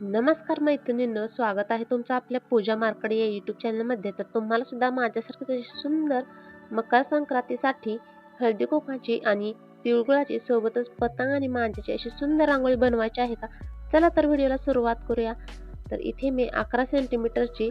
नमस्कार मैत्रिणींनो स्वागत आहे तुमचं आपल्या पूजा मार्कडे या यूट्यूब चॅनलमध्ये तर तुम्हाला सुद्धा माझ्यासारखं सुंदर मकर संक्रांतीसाठी हळदी कोकाची आणि तिळगुळाची सोबतच पतंग आणि मांजाची अशी सुंदर रांगोळी बनवायची आहे का? चला तर व्हिडिओला सुरुवात करूया. तर इथे मी अकरा सेंटीमीटरची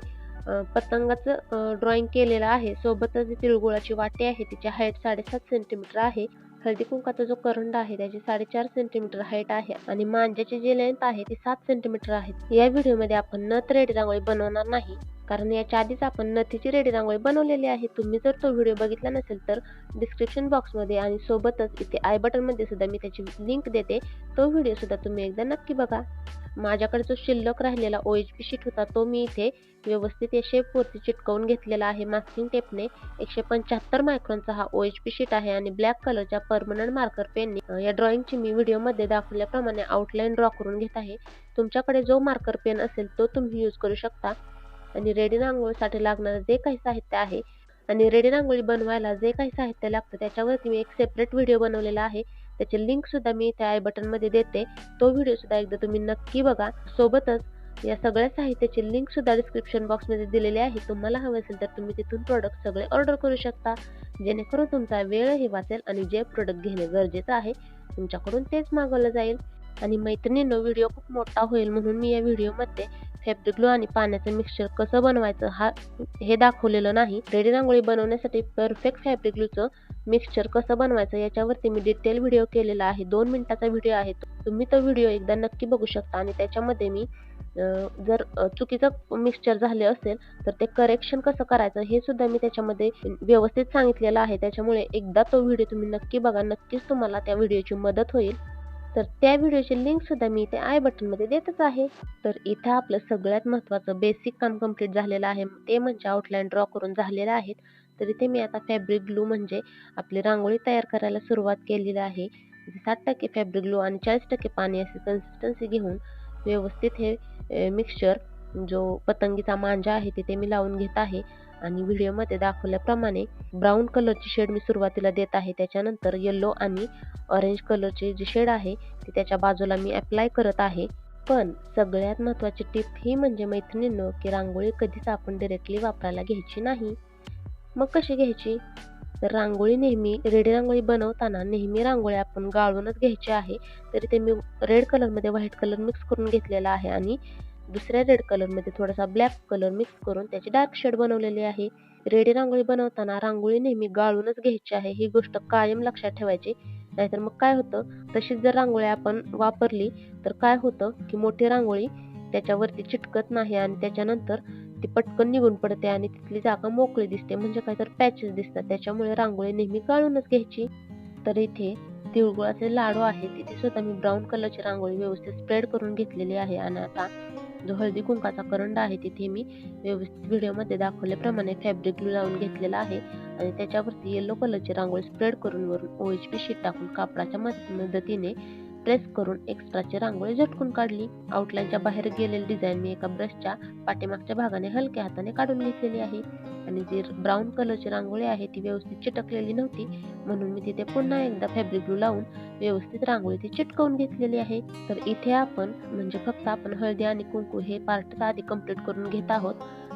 पतंगाचं ड्रॉइंग केलेलं आहे. सोबतच जी तिळगुळाची वाटी आहे तिची हाईट साडेसात सेंटीमीटर आहे. हळदी कुंकाचा जो करंड आहे त्याची साडेचार सेंटीमीटर हाईट आहे आणि मांजाची जी लेंथ आहे ती सात सेंटीमीटर आहे. या व्हिडिओमध्ये आपण न थ्रेड रांगोळी बनवणार नाही. कारण याच्या आधीच आपण नथीची रेडी रांगोळी बनवलेली आहे. तुम्ही जर तो व्हिडिओ बघितला नसेल तर डिस्क्रिप्शन बॉक्समध्ये आणि सोबतच इथे आय बटनमध्ये सुद्धा मी त्याची लिंक देते. तो व्हिडिओसुद्धा तुम्ही एकदा नक्की बघा. माझ्याकडे जो शिल्लक राहिलेला ओ एच पी शीट होता तो मी इथे व्यवस्थित या शेपवरती चिटकवून घेतलेला आहे. मास्किंग टेपने एकशे पंच्याहत्तर मायक्रॉनचा हा ओ एच पी शीट आहे आणि ब्लॅक कलरच्या परमनंट मार्कर पेनने या ड्रॉइंगची मी व्हिडिओमध्ये दाखवल्याप्रमाणे आउटलाईन ड्रॉ करून घेत आहे. तुमच्याकडे जो मार्कर पेन असेल तो तुम्ही यूज करू शकता. आणि रेडी आंघोळीसाठी लागणारं जे काही साहित्य आहे आणि रेडी आंघोळी बनवायला जे काही साहित्य लागतं त्याच्यावरती मी एक सेपरेट व्हिडिओ बनवलेला आहे. त्याची लिंक सुद्धा मी त्या आय बटनमध्ये देते. तो व्हिडिओ सुद्धा एकदा तुम्ही नक्की बघा. सोबतच या सगळ्या साहित्याची लिंक सुद्धा डिस्क्रिप्शन बॉक्समध्ये दिलेली आहे. तुम्हाला हवं असेल तर तुम्ही तिथून प्रोडक्ट सगळे ऑर्डर करू शकता. जेणेकरून तुमचा वेळही वाचेल आणि जे प्रोडक्ट घेणे गरजेचं आहे तुमच्याकडून तेच मागवलं जाईल. आणि मैत्रिणीनं व्हिडिओ खूप मोठा होईल म्हणून मी या व्हिडिओमध्ये फॅब्रिग्लू आणि पाण्याचं मिक्सचर कसं बनवायचं हा हे दाखवलेलं नाही. रेडी रांगोळी बनवण्यासाठी परफेक्ट फॅब्रिक ग्लूचं मिक्सचर कसं बनवायचं याच्यावरती मी डिटेल व्हिडिओ केलेला आहे. दोन मिनिटाचा व्हिडिओ आहे तुम्ही तो व्हिडिओ एकदा नक्की बघू शकता आणि त्याच्यामध्ये मी जर चुकीचं मिक्सचर झाले असेल तर ते करेक्शन कसं करायचं हे सुद्धा मी त्याच्यामध्ये व्यवस्थित सांगितलेलं आहे. त्याच्यामुळे एकदा तो व्हिडिओ तुम्ही नक्की बघा. नक्कीच तुम्हाला त्या व्हिडिओची मदत होईल. तर त्या व्हिडिओची लिंक सुद्धा मी इथे आय बटनमध्ये देतच आहे. तर इथं आपलं सगळ्यात महत्त्वाचं बेसिक काम कंप्लीट झालेलं आहे. ते म्हणजे आउटलाईन ड्रॉ करून झालेलं आहेत तर इथे मी आता फॅब्रिक ग्लू म्हणजे आपली रांगोळी तयार करायला सुरुवात केलेली आहे. साठ टक्के फॅब्रिक ग्लू आणि चाळीस टक्के पाणी अशी कन्सिस्टन्सी घेऊन व्यवस्थित हे मिक्सचर जो पतंगीचा मांजा आहे तिथे मी लावून घेत आहे. आणि व्हिडिओमध्ये दाखवल्याप्रमाणे ब्राऊन कलरची शेड मी सुरुवातीला देत आहे. त्याच्यानंतर येल्लो आणि ऑरेंज कलरचे जे शेड आहे ती त्याच्या बाजूला मी अप्लाय करत आहे. पण सगळ्यात महत्त्वाची टिप ही म्हणजे मैत्रिणींनो की रांगोळी कधीच आपण डिरेक्टली वापरायला घ्यायची नाही. मग कशी घ्यायची? तर रांगोळी नेहमी रेडी रांगोळी बनवताना नेहमी रांगोळी आपण गाळूनच घ्यायची आहे. तरी ते मी रेड कलरमध्ये व्हाईट कलर मिक्स करून घेतलेला आहे आणि दुसऱ्या रेड कलरमध्ये थोडासा ब्लॅक कलर मिक्स करून त्याची डार्क शेड बनवलेली आहे. रेडी रांगोळी बनवताना रांगोळी नेहमी गाळूनच घ्यायची आहे. ही गोष्ट कायम लक्षात ठेवायची. नाहीतर मग काय होतं? तशीच जर रांगोळी आपण वापरली तर काय होतं की मोठी रांगोळी त्याच्यावरती चिटकत नाही आणि त्याच्यानंतर ती पटकन निघून पडते आणि तिथली जागा मोकळी दिसते. म्हणजे काय तर पॅचेस दिसतात. त्याच्यामुळे रांगोळी नेहमी गाळूनच घ्यायची. तर इथे तिळगुळाचे लाडू आहे तिथे सुद्धा मी ब्राऊन कलरची रांगोळी व्यवस्थित स्प्रेड करून घेतलेली आहे. आणि आता जो हळदी कुंकाचा करंड आहे. तिथे मी व्यवस्थित व्हिडिओमध्ये दाखवल्याप्रमाणे फॅब्रिक ग्लू लावून घेतलेला आहे आणि त्याच्यावरती येलो कलरची रांगोळी स्प्रेड करून वरून ओ एच पी शीट टाकून कापडाच्या मदतीने प्रेस करून एक्स्ट्राची रांगोळी झटकून काढली. आउटलाईनच्या बाहेर गेलेली डिझाईन मी एका ब्रशच्या पाठीमागच्या भागाने हलक्या हाताने काढून घेतलेली आहे. आणि जी ब्राऊन कलरची रांगोळी आहे ती व्यवस्थित चिटकलेली नव्हती. म्हणून मी तिथे पुन्हा एकदा फॅब्रिक ग्लू लावून व्यवस्थित रांगोळी ती चिटकवून घेतलेली आहे. तर इथे आपण म्हणजे फक्त आपण हळदी आणि कुंकू हे पार्ट आधी कंप्लीट करून घेत आहोत.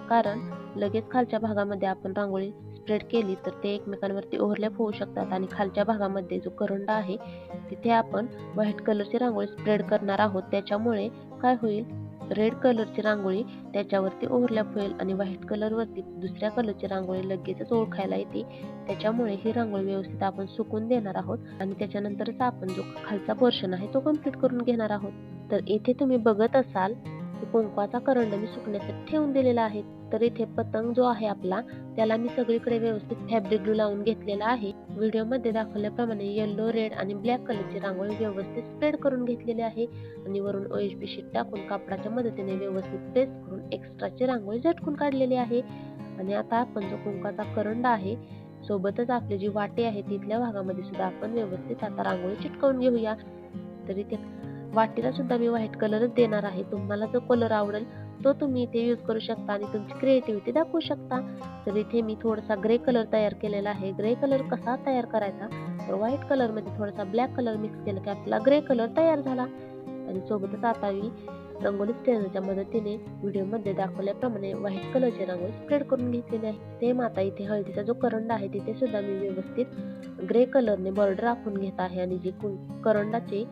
कारण लगेच खालच्या भागामध्ये आपण रांगोळी स्प्रेड केली तर ते एकमेकांवरती ओव्हरलॅप होऊ शकतात आणि खालच्या भागामध्ये जो करंडा आहे तिथे आपण व्हाईट कलरची रांगोळी स्प्रेड करणार आहोत. त्याच्यामुळे काय होईल? रेड कलरची रांगोळी त्याच्यावरती ओव्हरलॅप होईल आणि व्हाईट कलरवरती दुसऱ्या कलरची रांगोळी लगेचच ओळखायला येते. त्याच्यामुळे ही रांगोळी व्यवस्थित आपण सुकून देणार आहोत आणि त्याच्यानंतरच आपण जो खालचा पोर्शन आहे तो कंप्लीट करून घेणार आहोत. तर इथे तुम्ही बघत असाल की कुंकवाचा करंड मी सुकण्यासाठी ठेवून दिलेला आहे. तर इथे पतंग जो आहे आपला त्याला मी सगळीकडे व्यवस्थित फॅब्रिक ग्लू लावून घेतलेला आहे. व्हिडिओमध्ये दाखवल्याप्रमाणे येलो रेड आणि ब्लॅक कलरची रांगोळी व्यवस्थित स्प्रेड करून घेतलेली आहे. आणि वरून ओ शीट टाकून कापडाच्या मदतीने व्यवस्थित प्रेस करून एक्स्ट्राची रांगोळी झटकून काढलेली आहे. आणि आता आपण जो कुंकाचा करंड आहे सोबतच आपली जी वाटी आहे तिथल्या भागामध्ये सुद्धा आपण व्यवस्थित आता रांगोळी चिटकवून घेऊया. तर इथे वाटीला सुद्धा मी व्हाईट कलरच देणार आहे. तुम्हाला जो कलर आवडेल तो तुम्ही इथे यूज करू शकता आणि तुमची क्रिएटिव्हिटी दाखवू शकता. तर इथे मी थोडासा ग्रे कलर तयार केलेला आहे. ग्रे कलर कसा तयार करायचा? तर व्हाईट कलरमध्ये थोडासा ब्लॅक कलर मिक्स केला की आपला ग्रे कलर तयार झाला. आणि सोबतच आता मी रंगोली स्टेनरच्या मदतीने व्हिडिओमध्ये दाखवल्याप्रमाणे व्हाईट कलरची रंगोळी स्प्रेड करून घेतलेली आहे सेम आता इथे हळदीचा जो करंड आहे तिथे सुद्धा मी व्यवस्थित ग्रे कलरने बॉर्डर आखून घेत आहे. आणि जी कुं- करंडाची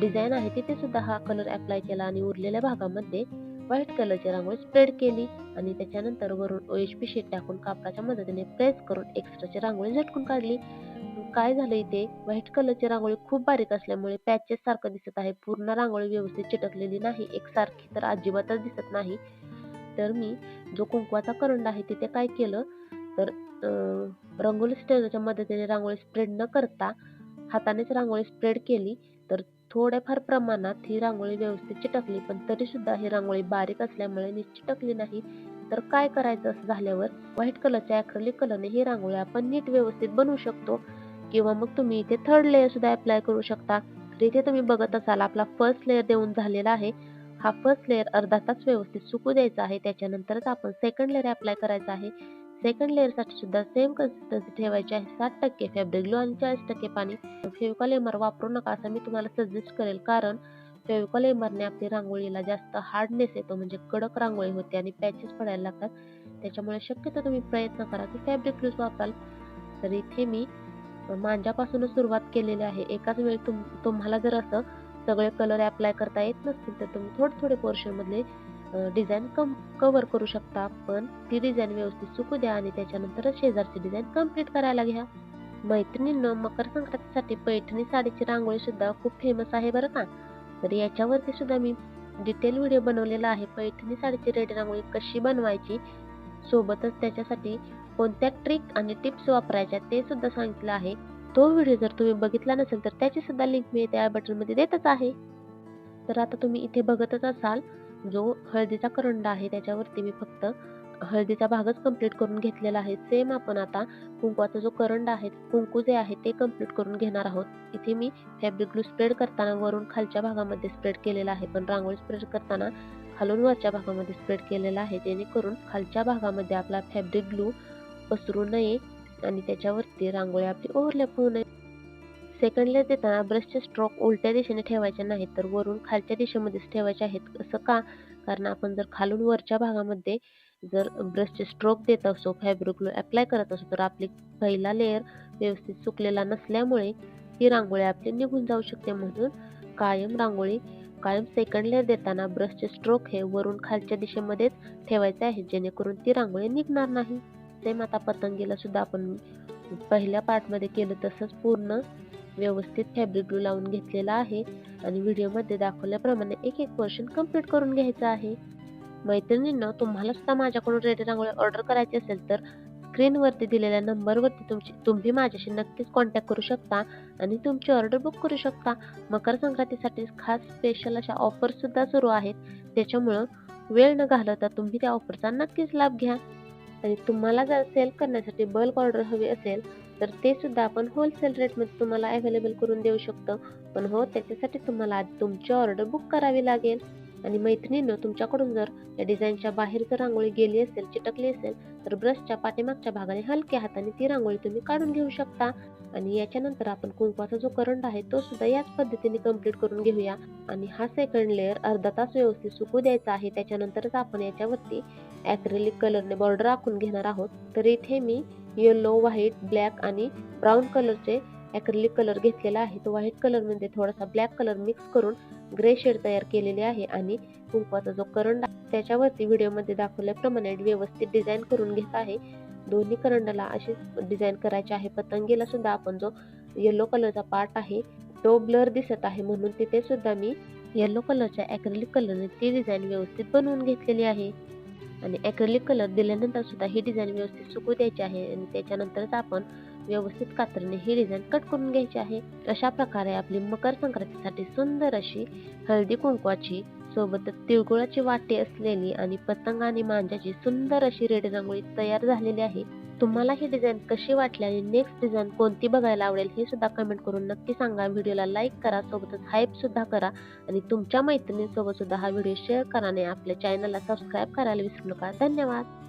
डिझाईन आहे तिथे सुद्धा हा कलर अप्लाय केला आणि उरलेल्या भागामध्ये व्हाईट कलरची रांगोळी स्प्रेड केली आणि त्याच्यानंतर वरून ओ एच पी शीट टाकून कापडाच्या मदतीने प्रेस करून एक्स्ट्राची रांगोळी झटकून काढली. काय झालं इथे? व्हाईट कलरची रांगोळी खूप बारीक असल्यामुळे पॅचेस सारखं दिसत आहे. पूर्ण रांगोळी व्यवस्थित चिटकलेली नाही. एकसारखी तर अजिबातच दिसत नाही. तर मी जो कुंकवाचा करंड आहे तिथे काय केलं? तर रंगोली स्टेजच्या मदतीने रांगोळी स्प्रेड न करता हातानेच रांगोळी स्प्रेड केली. तर थोड्याफार प्रमाणात ही रांगोळी व्यवस्थित चिटकली पण तरी सुद्धा ही रांगोळी बारीक असल्यामुळे नीट चिटकली नाही. तर काय करायचं असं झाल्यावर व्हाईट कलरच्या अॅक्रेलिक कलरने ही रांगोळी आपण नीट व्यवस्थित बनवू शकतो. किंवा मग तुम्ही इथे थर्ड लेअर सुद्धा अप्लाय करू शकता. इथे तुम्ही बघत असाल आपला फर्स्ट लेअर देऊन झालेला आहे. हा फर्स्ट लेअर अर्धा तास व्यवस्थित सुकू द्यायचा आहे. त्याच्यानंतरच आपण सेकंड लेअर अप्लाय करायचा आहे. सेकंड लेअरसाठी सुद्धा सेम कन्सिस्टन्सी ठेवायची आहे. साठ टक्के फॅब्रिक ग्लो आणि चाळीस टक्के पाणी. फेविकॉल एमर वापरू नका असं मी तुम्हाला सजेस्ट करेल. कारण फेविकॉल एमआरने आपली रांगोळीला जास्त हार्डनेस येतो. म्हणजे कडक रांगोळी होते आणि पॅचेस पडायला लागतात. त्याच्यामुळे शक्यतो तुम्ही प्रयत्न करा की फॅब्रिक ग्लूज वापराल. तर इथे मी मांजापासूनच सुरुवात केलेली आहे. एकाच वेळी तुम तुम्हाला जर असं सगळे कलर अप्लाय करता येत नसतील तर तुम्ही थोडे थोडे पोर्शनमधले मधले डिझाईन कम कव्हर करू शकता पण ती डिझाईन व्यवस्थित सुकू द्या आणि त्याच्यानंतरच शेजारची डिझाईन कंप्लीट करायला घ्या. मैत्रिणींनं मकर संक्रांतीसाठी पैठणी साडीची रांगोळी सुद्धा खूप फेमस आहे बरं का? तर याच्यावरती सुद्धा मी डिटेल व्हिडिओ बनवलेला आहे. पैठणी साडीची रेडी रांगोळी कशी बनवायची सोबतच त्याच्यासाठी कोणत्या ट्रिक आणि टिप्स वापरायच्या ते सुद्धा सांगितलं आहे. तो व्हिडिओ जर तुम्ही बघितला नसेल तर त्याची सुद्धा लिंक मी त्या बटनमध्ये देतच आहे. तर आता तुम्ही इथे बघतच असाल जो हळदीचा करंडा आहे त्याच्यावरती मी फक्त हळदीचा भागच कंप्लीट करून घेतलेला आहे. सेम आपण आता कुंकवाचा जो करंड आहे कुंकू जे आहे ते कंप्लीट करून घेणार आहोत. इथे मी फॅब्रिक ग्लू स्प्रेड करताना वरून खालच्या भागामध्ये स्प्रेड केलेला आहे. पण रांगोळी स्प्रेड करताना खालून वरच्या भागामध्ये स्प्रेड केलेला आहे. जेणेकरून खालच्या भागामध्ये आपला फॅब्रिक ग्लू पसरू नये आणि त्याच्यावरती रांगोळी आपली ओव्हरलॅप होऊ नये. सेकंडला देताना ब्रशचे स्ट्रोक उलट्या दिशेने ठेवायचे नाहीत तर वरून खालच्या दिशेमध्येच ठेवायचे आहेत. असं का? कारण आपण जर खालून वरच्या भागामध्ये जर ब्रशचे स्ट्रोक देत असो फॅब्रिक ग्लू अप्लाय करत असो तर आपली पहिला लेअर व्यवस्थित सुकलेला नसल्यामुळे ही रांगोळी आपली निघून जाऊ शकते. म्हणून कायम रांगोळी कायम सेकंड लेअर देताना ब्रशचे स्ट्रोक हे वरून खालच्या दिशेमध्येच ठेवायचे आहे जेणेकरून ती रांगोळी निघणार नाही. सेम आता पतंगीला सुद्धा आपण पहिल्या पार्टमध्ये केलं तसंच पूर्ण व्यवस्थित फॅब्रिक ग्लू लावून घेतलेला आहे. आणि व्हिडिओमध्ये दाखवल्याप्रमाणे एक एक पोर्शन कंप्लीट करून घ्यायचं आहे. मैत्रिणींना तुम्हाला सुद्धा माझ्याकडून रेडी रांगोळी ऑर्डर करायची असेल तर स्क्रीनवरती दिलेल्या नंबरवरती तुमची तुम्ही माझ्याशी नक्कीच कॉन्टॅक्ट करू शकता. आणि तुमची ऑर्डर बुक करू शकता. मकर संक्रांतीसाठी खास स्पेशल अशा ऑफरसुद्धा सुरू आहेत. त्याच्यामुळं वेळ न घालवता तुम्ही त्या ऑफरचा नक्कीच लाभ घ्या. आणि तुम्हाला जर सेल करण्यासाठी बल्क ऑर्डर हवी असेल तर ते सुद्धा आपण होलसेल रेटमध्ये तुम्हाला अवेलेबल करून देऊ शकतो. पण हो त्याच्यासाठी तुम्हाला तुमची ऑर्डर बुक करावी लागेल. आणि मैत्रिणीनं तुमच्याकडून जर या डिझाईनच्या बाहेर जर रांगोळी गेली असेल चिटकली असेल तर ब्रशच्या पाठीमागच्या भागाने हलक्या हाताने ती रांगोळी तुम्ही काढून घेऊ शकता. आणि याच्यानंतर आपण कुंकवाचा जो करंट आहे तो सुद्धा याच पद्धतीने कंप्लीट करून घेऊया. आणि हा सेकंड लेअर अर्धा तास व्यवस्थित सुकू द्यायचा आहे. त्याच्यानंतरच आपण याच्यावरती ॲक्रेलिक कलरने बॉर्डर आखून घेणार आहोत. तर इथे मी येलो व्हाईट ब्लॅक आणि ब्राऊन कलरचे ॲक्रेलिक कलर घेतलेला आहे. तो व्हाईट कलरमध्ये म्हणजे थोडासा ब्लॅक कलर मिक्स करून ग्रे शेड तयार केलेले आहे आणि कुंकवाचा जो करंड आहे त्याच्यावरती व्हिडिओमध्ये दाखवल्याप्रमाणे व्यवस्थित डिझाईन करून घेत आहे. दोन्ही करंडाला अशीच डिझाईन करायची आहे. पतंगीला सुद्धा आपण जो येलो कलरचा पार्ट आहे तो ब्लर दिसत आहे म्हणून तिथे सुद्धा मी येलो कलरच्या ॲक्रेलिक कलरने ती डिझाईन व्यवस्थित बनवून घेतलेली आहे. आणि ॲक्रेलिक कलर दिल्यानंतर सुद्धा ही डिझाईन व्यवस्थित सुकू द्यायची आहे आणि त्याच्यानंतरच आपण व्यवस्थित कातरने ही डिझाईन कट करून घ्यायची आहे. अशा प्रकारे आपली मकर संक्रांतीसाठी सुंदर अशी हळदी कुंकवाची सोबतच तिळगुळाची वाटे असलेली आणि पतंग आणि मांजाची सुंदर अशी रेड रांगोळी तयार झालेली आहे. तुम्हाला ही डिझाईन कशी वाटली आणि नेक्स्ट डिझाईन कोणती बघायला आवडेल हे सुद्धा कमेंट करून नक्की सांगा. व्हिडिओला लाईक करा सोबतच हाईप सुद्धा करा आणि तुमच्या मैत्रिणींसोबत सुद्धा हा व्हिडिओ शेअर करा आणि आपल्या चॅनलला सबस्क्राईब करायला विसरू नका. धन्यवाद!